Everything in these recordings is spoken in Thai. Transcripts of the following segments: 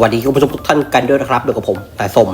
วัสดีคุณผู้ชมทุกท่านกันด้วยนะครับเดี๋ยวกับผมสายสม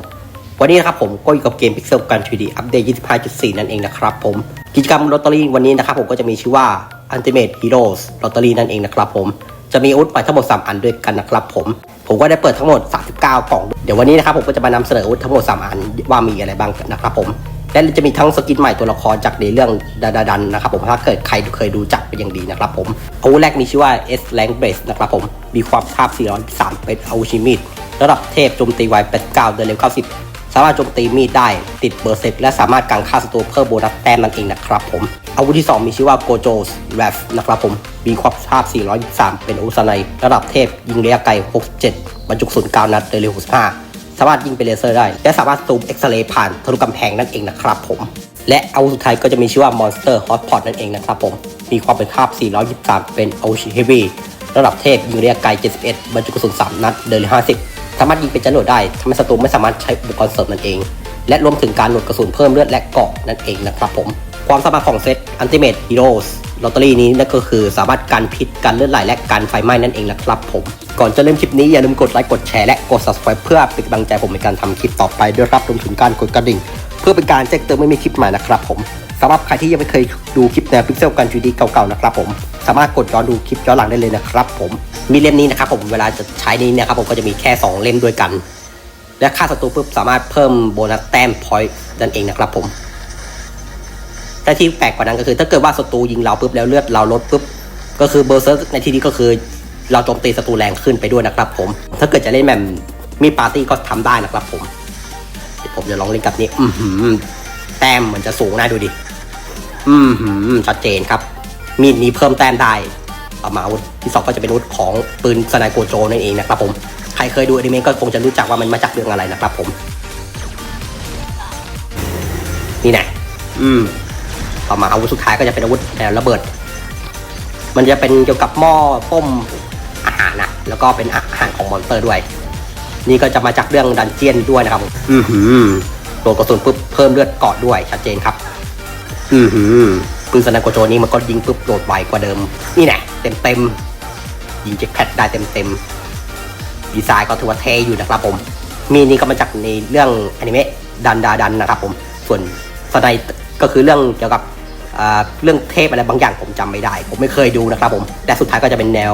วันนี้นะครับผมก็อยู่กับเกม Pixel กัน 3D อัปเดต 25.4 นั่นเองนะครับผมกิจกรรมลอตเตอรี่วันนี้นะครับผมก็จะมีชื่อว่า Ultimate Heroes ลอตเตอรี่นั่นเองนะครับผมจะมีอาวุธใหม่ทั้งหมด 3 อันด้วยกันนะครับผมผมก็ได้เปิดทั้งหมด 39 กล่อง เดี๋ยววันนี้นะครับผมก็จะมานำเสนออาวุธทั้งหมด 3 อันว่ามีอะไรบ้างนะครับผม และจะมีทั้งสกินใหม่ตัวละครจากในเรื่องดาดาดันนะครับผมถ้าเกิดใครเคยดูจักเป็นอย่างดีนะครับผมอาวุธแรกมีชื่อว่า S Rank Base นะครับผมมีความภาพ403เป็นอาวุธชิมิดระดับเทพโจมตีไว89เดินเร็ว90 สามารถโจมตีมีดได้ติดเบอร์เซ็ตและสามารถกังค่าศัตรูเพิ่มโบนัสแต้มนั่นเองนะครับผมอาวุธที่ 2 มีชื่อว่า Gojo's Wrath นะครับผมมีความภาพ 423 เป็นอุสไนระดับเทพ ยิงระยะไกล 67 บรรจุกระสุน9นัดเดินเร็ว65 สามารถยิงเป็นเลเซอร์ได้ และสามารถซูมเอ็กซเรย์ผ่านทะลุกำแพงนั่นเองนะครับผม และอาวุธสุดท้ายก็จะมีชื่อว่า Monster Hotpot นั่นเองนะครับผม มีความเป็นคาบ 423 เป็นอาวุธเฮฟวี่ระดับเทพยิงระยะไกล 71 บรรจุกระสุน 3 นัด เดิน50 สามารถยิงเป็นจรวดได้ทำให้ศัตรูไม่สามารถใช้อุปกรณ์เสริมนั่นเอง และรวมถึงการหนวดกระสุนเพิ่มเลือดและเกาะนั่นเองนะครับผม ความสามารถของเซต Ultimate Heroes ลอตเตอรี่นี้นั่นก็คือสามารถกันพิษกันเลือดไหลและกันไฟไหม้นั่นเองนะครับผม ก่อนจะเริ่มคลิปนี้อย่าลืมกดไลค์กดแชร์และกด subscribe เพื่อเป็นกำลังใจผมในการทำคลิปต่อไปด้วยครับรวมถึงการกดกระดิ่ง เพื่อเป็นการแจ้งเตือนไม่มีคลิปใหม่นะครับผมสำหรับใครที่ยังไม่เคยดูคลิปแนวพิกเซลกัน 3D เก่าๆนะครับผมสามารถกดย้อนดูคลิปย้อนหลังได้เลยนะครับผมมีเล่มนี้นะครับผมเวลาจะใช้นี้นะครับผมก็จะมีแค่ 2 เล่มด้วยกัน และค่าศัตรูปุ๊บสามารถเพิ่มโบนัสแต้มพอยต์นั่นเองนะครับผม แต่ที่แปลกกว่านั้นก็คือ ถ้าเกิดว่าศัตรูยิงเราปุ๊บแล้วเลือดเราลดปุ๊บก็คือเบอร์เซอร์ในที่นี้ก็คือ เราโจมตีศัตรูแรงขึ้นไปด้วยนะครับ ผม ถ้าเกิดจะเล่นแบบมีปาร์ตี้ก็ทำได้นะครับ ผมผมจะลองเล่นกับนี้ อือหือแต้มเหมือนจะสูงน่ดูดิ อือหือชัดเจนครับ มีดนี้เพิ่มแต้มได้เอามาอาวุธที่สองก็จะเป็นอาวุธของปืนสไนโกโจนั่นเองนะครับ ผม ใครเคยดูอนิเมะก็คงจะรู้จักว่ามันมาจากเรื่องอะไรนะครับ ผม นี่นะอืม ต่อมาอาวุธสุดท้ายก็จะเป็นอาวุธแนวระเบิด มันจะเป็นเกี่ยวกับหม้อต้มอาหารนะแล้วก็เป็นอาหารของมอนสเตอร์ด้วย นี่ก็จะมาจากเรื่องดันเจียนด้วยนะครับ อือหือโดนกระสุนปุ๊บเพิ่มเลือดเกาะด้วยชัดเจนครับ อือหือปืนสไนโกโจนี่มันก็ยิงปุ๊บโดดไวกว่าเดิม นี่แน่เต็มเต็มๆยิงเจ็คแพดได้เต็มเต็มๆดีไซน์ก็ถือว่าเท่อยู่นะครับผม มีนี่ก็มาจากในเรื่องอนิเมะดันดาดันนะครับผม ส่วนสไนก็คือเรื่องเกี่ยวกับอ่า เรื่องเทพอะไรบางอย่างผมจำไม่ได้ ผมไม่เคยดูนะครับผม แต่สุดท้ายก็จะเป็นแนว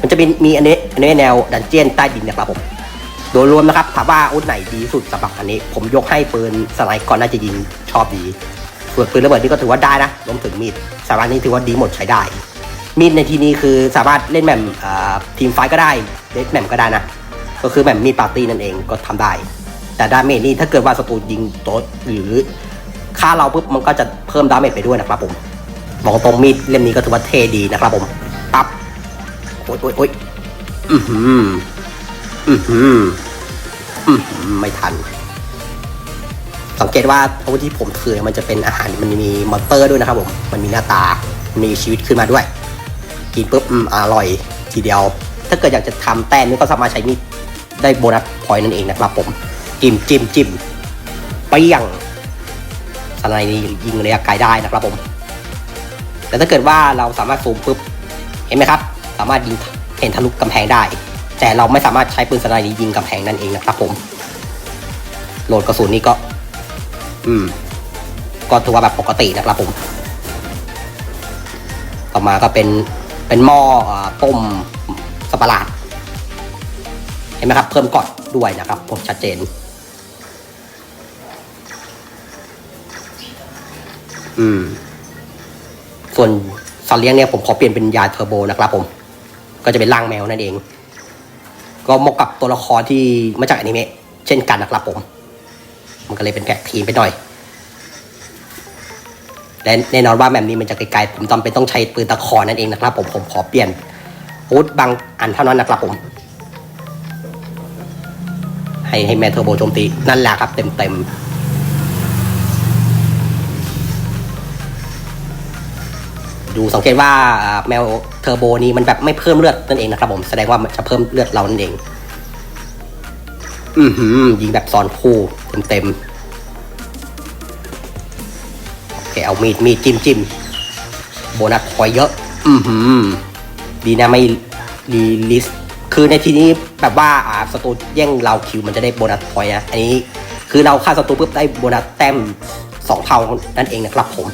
มันจะมีมีอันนี้อันนี้แนวดันเจียนใต้ดินนะครับผม โดยรวมนะครับถามว่าอาวุธไหนดีสุดสำหรับอันนี้ ผมยกให้ปืนสไนก่อนน่าจะยิงชอบดีส่วนปืนระเบิดนี่ก็ถือว่าได้นะรวมถึงมีดสามารถนี้ถือว่าดีหมดใช้ได้ มีดในที่นี้คือสามารถเล่นแมมอ่าทีมไฟก็ได้เดสแมมก็ได้นะ ก็คือแมมมีดปาร์ตี้นั่นเองก็ทำได้ แต่ดาเมจนี่ถ้าเกิดว่าศัตรูยิงโต๊ะหรือ ฆ่าเราปุ๊บมันก็จะเพิ่มดาเมจไปด้วยนะครับผมบอกตรงมีดเล่มนี้ก็ถือว่าเท่ดีนะครับผมปั๊บโอ๊ยโอ๊ยโอ๊ยอือหืออือหืออือหือไม่ทัน สังเกตว่าอาวุธที่ผมถือมันจะเป็นอาหารมันมีมอนเตอร์ด้วยนะครับผมมันมีหน้าตามีชีวิตขึ้นมาด้วย กินปุ๊บอร่อยทีเดียว ถ้าเกิดอยากจะทำแต้มนี่ก็สามารถใช้มีดได้โบนัสพอยต์นั่นเองนะครับผมจิ้มจิ้มจิ้มเปี้ยง สไนยิงระยะไกลได้นะครับผม แต่ถ้าเกิดว่าเราสามารถซูมปุ๊บ เห็นไหมครับ สามารถยิงเห็นทะลุกำแพงได้ แต่เราไม่สามารถใช้ปืนสไนนี้ยิงกำแพงนั่นเองนะครับผม โหลดกระสุนนี่ก็ อืม ก็ถือว่าแบบปกตินะครับผม ต่อมาก็เป็น เป็นหม้อต้มสับปะรดเห็นไหมครับ เพิ่มกอดด้วยนะครับ ผมชัดเจน อืม ส่วนสัตว์เลี้ยงเนี่ยผมขอเปลี่ยนเป็นยาเทอร์โบนะครับผม ก็จะเป็นร่างแมวนั่นเอง ก็เหมาะกับตัวละครที่มาจากอนิเมะเช่นกันนะครับผม มันก็เลยเป็นแกทีมไปหน่อย และแน่นอนว่าแบบนี้มันจะไกลๆผมจำเป็นต้องใช้ปืนตะขอนั่นเองนะครับ ผมผมขอเปลี่ยนอาวุธบางอันเท่านั้นนะครับผม ให้ให้แมทเทอร์โบโจมตีนั่นแหละครับเต็มเต็ม ดูสังเกตว่าแมวเทอร์โบนี้มันแบบไม่เพิ่มเลือดนั่นเองนะครับผมแสดงว่ามันจะเพิ่มเลือดเรานั่นเอง อือหือยิงแบบซ้อนคู่เต็มๆโอเคเอามีดมีดจิ้มจิ้มโบนัสพอยเยอะ อือหือดีนะไม่รีลิสคือในทีนี้แบบว่าอ่าศัตรูแย่งเราคิวมันจะได้โบนัสพอยนะอันนี้คือเราฆ่าศัตรูปุ๊บได้โบนัสแต้มสองเท่านั่นเองนะครับผม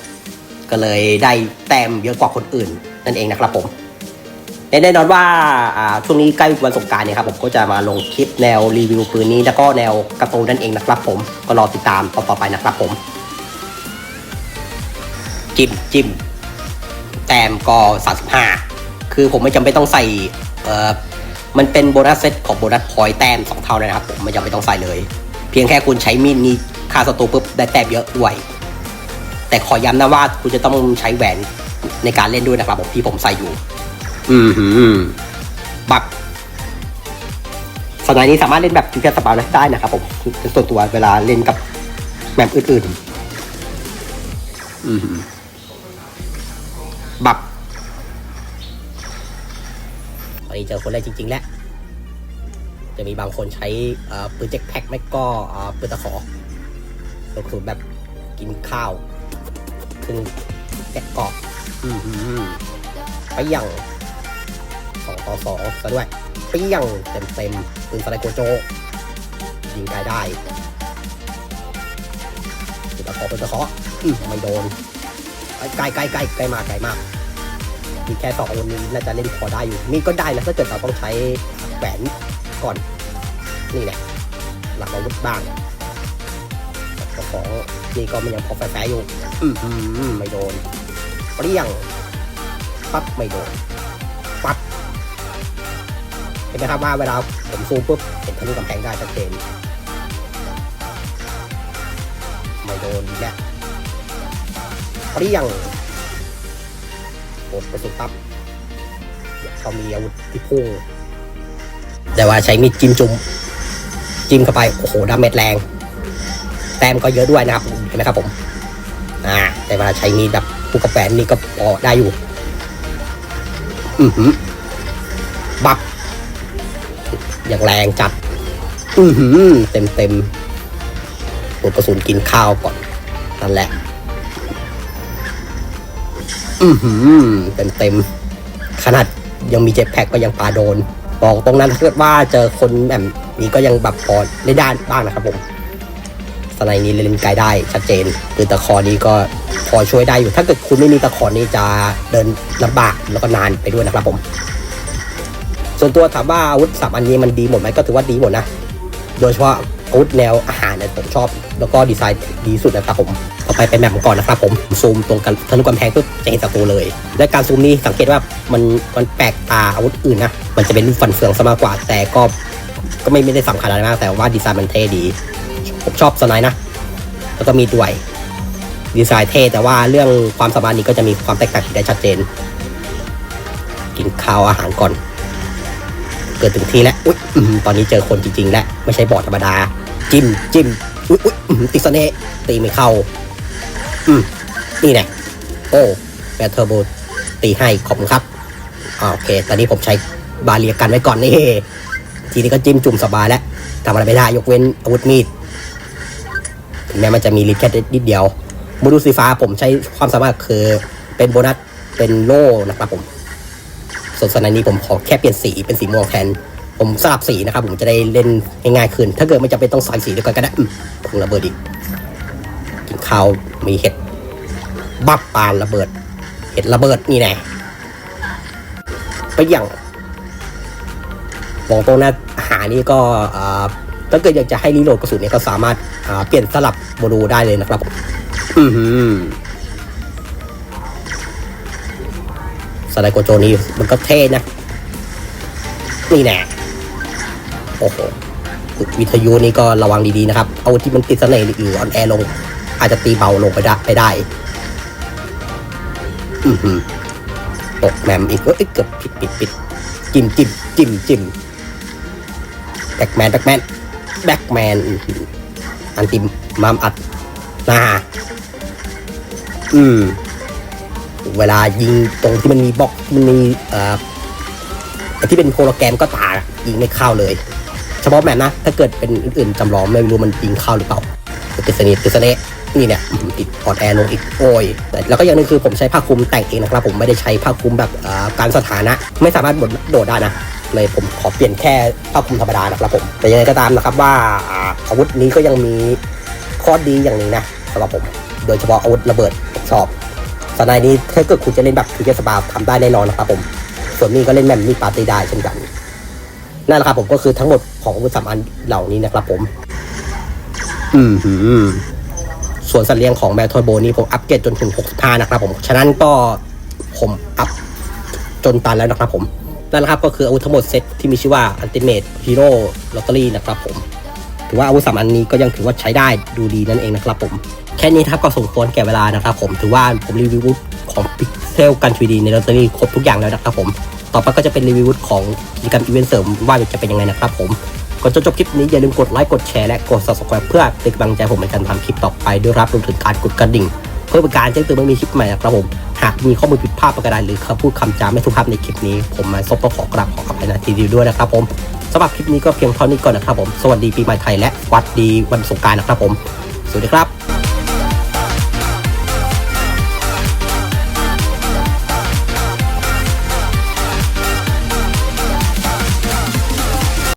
ก็เลยได้แต้มเยอะกว่าคนอื่น นั่นเองนะครับผมแน่นอนว่าช่วงนี้ใกล้วันสงกรารเนี่ยครับผมก็จะมาลงคลิปแนวรีวิวปืนนี้แล้วก็แนวกร์ตูนนั่นเองนะครับผมก็รอติดตามต่อไปนะครับผม จิ้มจิ้มแต้มก็ 35 คือผมไม่จำเป็นต้องใส่เอ่อมันเป็นโบนัสเซตของโบนัสพอยต์แต้มสองเท่านะครับผมไม่จำเป็นต้องใส่เลย เพียงแค่คุณใช้มีดนี้ฆ่าศัตรูปุ๊บได้แต้มเยอะด้วย แต่ขอย้ำนะว่าคุณจะต้องใช้แหวนในการเล่นด้วยนะครับผมที่ผมใส่อยู่ อืมหืมบักสไนด์นี้สามารถเล่นแบบจูเลียสปาได้นะครับผมเป็นส่วนตัวเวลาเล่นกับแมปอื่นๆอืมหืมบักตอนนี้เจอคนแรกจริง ๆ แล้ว จะมีบางคนใช้ปืนแจ็คแพ็คไม่ก็ปืนตะขอก็คือแบบกินข้าว ครึ่งแกะกรอบอืมไปยังสองต่อสองซะด้วยไปยังเต็มเต็มปืนสไลโกโจ ยิงได้ได้ปืนตะขอปืนตะขออืมไม่โดนไกลไกลไกลไกลมากไกลมาก มีแค่สองคนนี้น่าจะเล่นพอได้อยู่นี่ก็ได้นะถ้าเกิดเราต้องใช้แหวนก่อน นี่แหละ หลักอาวุธบ้างของของ นี่ก็มันยังพอแฝงอยู่อืมอืมไม่โดนเปรี้ยง ปั๊บไม่โดน ปั๊บ เห็นไหมครับว่าเวลาผมซูมปุ๊บ เห็นทะลุกำแพงได้ชัดเจน ไม่โดนอีกแล้วเปรี้ยงกดกระสุนปั๊บเขามีอาวุธที่พุ่งแต่ว่าใช้มีดจิ้มจุ่มจิ้มเข้าไป โอ้โหดาเมจแรง แต้มก็เยอะด้วยนะครับ เห็นไหมครับผม อ่า แต่เวลาใช้มีดแบบผูกกระแปนนี่ก็พอได้อยู่ อือหือ บับ อย่างแรงจัด อือหือ เต็มเต็มๆกดกระสุนกินข้าวก่อน นั่นแหละ อือหือ เต็มเต็มขนาดยังมีเจ็ตแพ็กก็ยังปาโดน บอกตรงนั้นถ้าเกิดว่าเจอคนแบบนี้ก็ยังแบบพอได้ด้านบ้างนะครับผม สไนด์นี้เล่นไกลได้ชัดเจนคือตะขอนี้ก็พอช่วยได้อยู่ ถ้าเกิดคุณไม่มีตะขอนี้จะเดินลำบากแล้วก็นานไปด้วยนะครับผม ส่วนตัวถามว่าอาวุธสามอันนี้มันดีหมดไหมก็ถือว่าดีหมดนะ โดยเฉพาะอาวุธแนวอาหารเนี่ยผมชอบ แล้วก็ดีไซน์ดีสุดนะครับผมต่อไปเป็นแบบก่อนนะครับผมซูมตรงกันทะลุกำแพงปุ๊บจะเห็นศัตรูเลย และการซูมนี้สังเกตว่ามันมันแปลกตาอาวุธอื่นนะมันจะเป็นรูปฟันเฟืองซะมากกว่าแต่ก็ก็ไม่ไม่ได้สำคัญอะไรมากแต่ว่าดีไซน์มันเท่ดี ผมชอบสไนด์นะ แล้วก็มีด้วยดีไซน์เท่แต่ว่าเรื่องความสามารถนี้ก็จะมีความแตกต่างที่ได้ชัดเจน กินข้าวอาหารก่อน เกิดถึงทีแล้วอุ๊ยตอนนี้เจอคนจริงๆ แล้วไม่ใช่บอดธรรมดา จิ้มจิ้มอุ๊ยอุ๊ยติดเสน่ตีไม่เข้า อืมนี่แน่โอ้แบทเทอร์โบตีให้ขอบคุณครับโอเค ตอนนี้ผมใช้บาเรียกันไว้ก่อนนี่ทีนี้ก็จิ้มจุ่มสบายแล้วทำอะไรไม่ได้ยกเว้นอาวุธมีด ถึงแม้มันจะมีลิทแค่นิดเดียวโมดูลสีฟ้าผมใช้ความสามารถคือเป็นโบนัสเป็นโล่นะครับผม ส่วนสนด์นี้ผมขอแค่เปลี่ยนสีเป็นสีม่วงแทน ผมสลับสีนะครับ ผมจะได้เล่นง่ายๆขึ้น ถ้าเกิดไม่จำเป็นต้องใส่สีเดียกันก็ได้อืมพึ่งระเบิดอีกกินข้าวมีเห็ดบับปานระเบิด เห็ดระเบิดนี่แน่ไปอย่างบอกตรงนะอาหารนี่ก็อ่า ถ้าเกิดอยากจะให้รีโหลดกระสุนเนี่ยก็สามารถเปลี่ยนสลับโมดูลได้เลยนะครับ อือหือสไลด์โกโจนี่มันก็เท่นะ นี่แน่โอ้โหวิทยุนี่ก็ระวังดีๆนะครับ เอาที่มันติดเสน่ห์หรือออนแอลง อาจจะตีเบาลงไปได้ไปได้ อือหือตกแมมอีกเอ้ยเกือบผิดผิดผิดจิ้มจิ้มจิ้มจิ้มแบ็กแมนแบ็กแมน แบ็กแมนอันติมามอัดหน้าอืม เวลายิงตรงที่มันมีบล็อกมันมีเอ่อที่เป็นโฮโลแกรมก็ตายิงไม่เข้าเลย เฉพาะแมปนะ ถ้าเกิดเป็นอื่นๆจำลองไม่รู้มันยิงเข้าหรือเปล่าติดสนิทติดสนิทนี่เนี่ยอืมติดออดแอร์ลงอีกโอ้ยแล้วก็อย่างหนึงคือผมใช้ผ้าคลุมแต่งเองนะครับ ผมไม่ได้ใช้ผ้าคลุมแบบการสถานะ ไม่สามารถบดโดดได้นะ เลยผมขอเปลี่ยนแค่ผ้าคลุมธรรมดานะครับผมแต่ยังไงก็ตามนะครับว่าอาวุธนี้ก็ยังมีข้อดีอย่างหนึ่งนะสำหรับผม โดยเฉพาะอาวุธระเบิดชอบสไนด์นี้ถ้าเกิดคุณจะเล่นแบบคือเกสบาทำได้แน่นอนนะครับผม ส่วนนี้ก็เล่นแมมมี่ปาร์ตี้ได้เช่นกันนั่นแหละครับผมก็คือทั้งหมดของอาวุธสามอันเหล่านี้นะครับผม อืมหือส่วนสัตว์เลี้ยงของแมวทอยโบนี้ผมอัปเกรดจนถึง 65 นะครับผม ฉะนั้นก็ผมอัพจนตันแล้วนะครับผม นั่นแหละครับก็คืออาวุธทั้งหมดเซตที่มีชื่อว่า Ultimate Hero Lottery นะครับผม ถือว่าอาวุธสามอันนี้ก็ยังถือว่าใช้ได้ดูดีนั่นเองนะครับผม แค่นี้ครับก็สมควรแก่เวลานะครับผม ถือว่าผมรีวิวของ Pixel กัน 3D ในลอตเตอรี่ครบทุกอย่างแล้วนะครับผม ต่อไปก็จะเป็นรีวิวของกิจกรรมอีเวนต์เสริมว่าจะเป็นยังไงนะครับผมก่อนจะจบคลิปนี้อย่าลืมกดไลค์กดแชร์และกด subscribe เพื่อเป็นกำลังใจผมในการทำคลิปต่อไปด้วยรับรวมถึงการกดกระดิ่ง เพื่อเป็นการแจ้งเตือนเมื่อมีคลิปใหม่นะครับผมหากมีข้อมูลผิดพลาดประการใดหรือคำพูดคำจาไม่สุภาพในคลิปนี้ ผมมาซบต้องขอกราบขออภัยในทีดีด้วยนะครับผมสำหรับคลิปนี้ก็เพียงเท่านี้ก่อนนะครับผมสวัสดีปีใหม่ไทยและสวัสดีวันสงการนะครับผมสวัสดีครับ